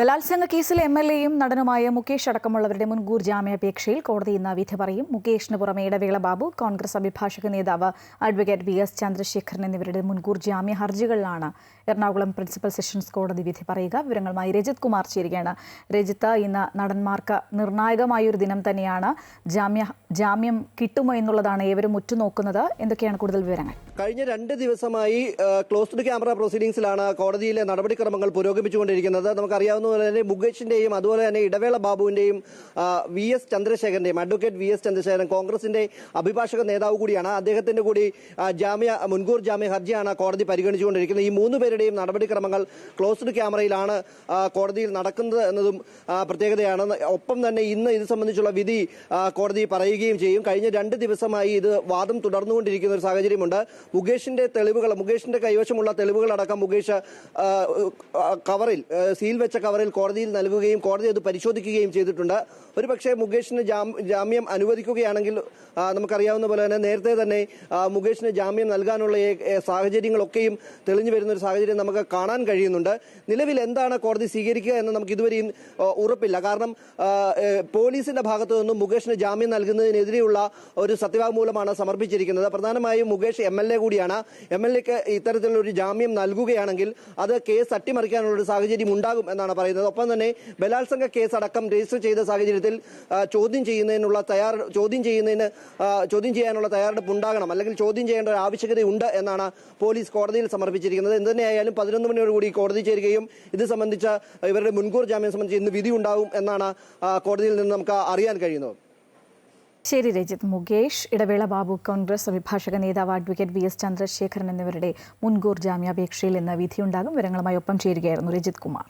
ബലാത്സംഗ കേസിൽ M L എയും നടനുമായ മുകേഷ് അടക്കമുള്ളവരുടെ മുൻകൂർ ജാമ്യാപേക്ഷയിൽ കോടതി ഇന്ന് വിധി പറയും. മുകേഷിന് പുറമെ ഇടവേള ബാബു കോൺഗ്രസ് അഭിഭാഷക നേതാവ് അഡ്വക്കേറ്റ് വി എസ് ചന്ദ്രശേഖരൻ എന്നിവരുടെ മുൻകൂർ ജാമ്യ ഹർജികളിലാണ്. എറണാകുളം പ്രിൻസിപ്പൽ സെഷൻസ് കോടതി വിധി പറയുക. വിവരങ്ങളുമായി രജിത് കുമാർ ചേരുകയാണ്. രജിത്ത് ഇന്ന് നടന്മാർക്ക് നിർണായകമായ ഒരു ദിനം തന്നെയാണ്. ജാമ്യ ജാമ്യം കിട്ടുമോ എന്നുള്ളതാണ് ഏവരും ഉറ്റുനോക്കുന്നത്. എന്തൊക്കെയാണ് കൂടുതൽ വിവരങ്ങൾ? കഴിഞ്ഞ രണ്ട് ദിവസമായി ക്ലോസ്ഡ് ക്യാമറ പ്രൊസീഡിംഗ്സിലാണ് കോടതിയിലെ നടപടിക്രമങ്ങൾ പുരോഗമിച്ചുകൊണ്ടിരിക്കുന്നത്. നമുക്കറിയാവുന്ന പോലെ തന്നെ മുകേഷിന്റെയും അതുപോലെ തന്നെ ഇടവേള ബാബുവിന്റെയും വി എസ് ചന്ദ്രശേഖരന്റെയും അഡ്വക്കേറ്റ് വി എസ് ചന്ദ്രശേഖരൻ കോൺഗ്രസിന്റെ അഭിഭാഷക നേതാവ് കൂടിയാണ്. അദ്ദേഹത്തിന്റെ കൂടി ജാമ്യ മുൻകൂർ ജാമ്യ ഹർജിയാണ് കോടതി പരിഗണിച്ചുകൊണ്ടിരിക്കുന്നത്. ഈ മൂന്ന് പേരുടെയും നടപടിക്രമങ്ങൾ ക്ലോസ്ഡ് ക്യാമറയിലാണ് കോടതിയിൽ നടക്കുന്നത് എന്നതും പ്രത്യേകതയാണ്. ഒപ്പം തന്നെ ഇന്ന് ഇത് സംബന്ധിച്ചുള്ള വിധി കോടതി പറയുകയും ചെയ്യും. കഴിഞ്ഞ രണ്ട് ദിവസമായി ഇത് വാദം തുടർന്നുകൊണ്ടിരിക്കുന്ന ഒരു സാഹചര്യമുണ്ട്. മുകേഷിന്റെ തെളിവുകൾ മുകേഷിന്റെ കൈവശമുള്ള തെളിവുകളടക്കം മുകേഷ് കവറിൽ സീൽ വെച്ച കവറിൽ കോടതിയിൽ നൽകുകയും കോടതി അത് പരിശോധിക്കുകയും ചെയ്തിട്ടുണ്ട്. ഒരുപക്ഷെ മുകേഷിന് ജാമ്യം അനുവദിക്കുകയാണെങ്കിൽ നമുക്കറിയാവുന്ന പോലെ തന്നെ നേരത്തെ തന്നെ മുകേഷിന് ജാമ്യം നൽകാനുള്ള സാഹചര്യങ്ങളൊക്കെയും തെളിഞ്ഞു വരുന്ന ഒരു സാഹചര്യം നമുക്ക് കാണാൻ കഴിയുന്നുണ്ട്. നിലവിൽ എന്താണ് കോടതി സ്വീകരിക്കുക എന്ന് നമുക്ക് ഇതുവരെയും ഉറപ്പില്ല. കാരണം പോലീസിന്റെ ഭാഗത്തു നിന്നും മുകേഷിന് ജാമ്യം നൽകുന്നതിനെതിരെയുള്ള ഒരു സത്യവാങ്മൂലമാണ് സമർപ്പിച്ചിരിക്കുന്നത്. പ്രധാനമായും മുകേഷ് എം എൽ എ കൂടിയാണ്. എം എൽ എക്ക് ഇത്തരത്തിലുള്ള ഒരു ജാമ്യം നൽകുകയാണെങ്കിൽ അത് കേസ് അട്ടിമറിക്കാനുള്ള ഒരു സാഹചര്യം ഉണ്ടാകും എന്നാണ് പറയുന്നത്. ഒപ്പം തന്നെ ബലാത്സംഗ കേസ് അടക്കം രജിസ്റ്റർ ചെയ്ത സാഹചര്യത്തിൽ ചോദ്യം ചെയ്യുന്നതിനുള്ള തയ്യാർ ചോദ്യം ചെയ്യുന്നതിന് ചോദ്യം ചെയ്യാനുള്ള തയ്യാറെടുപ്പ് ഉണ്ടാകണം. അല്ലെങ്കിൽ ചോദ്യം ചെയ്യേണ്ട ഒരു ആവശ്യകതയുണ്ട് എന്നാണ് പോലീസ് കോടതിയിൽ സമർപ്പിച്ചിരിക്കുന്നത്. എന്ത് തന്നെയായാലും പതിനൊന്ന് മണിയോടുകൂടി കോടതി ചേരുകയും ഇത് സംബന്ധിച്ച ഇവരുടെ മുൻകൂർ ജാമ്യം സംബന്ധിച്ച് ഇന്ന് വിധി ഉണ്ടാവും എന്നാണ് കോടതിയിൽ നിന്ന് നമുക്ക് അറിയാൻ കഴിയുന്നത്. ശരി രജിത്. മുകേഷ് ഇടവേള ബാബു കോൺഗ്രസ് അഭിഭാഷക നേതാവ് അഡ്വക്കേറ്റ് വി എസ് ചന്ദ്രശേഖരൻ എന്നിവരുടെ മുൻകൂർ ജാമ്യാപേക്ഷയിൽ ഇന്ന് വിധിയുണ്ടാകും. വിവരങ്ങളുമായി ഒപ്പം ചേരുകയായിരുന്നു രജിത് കുമാർ.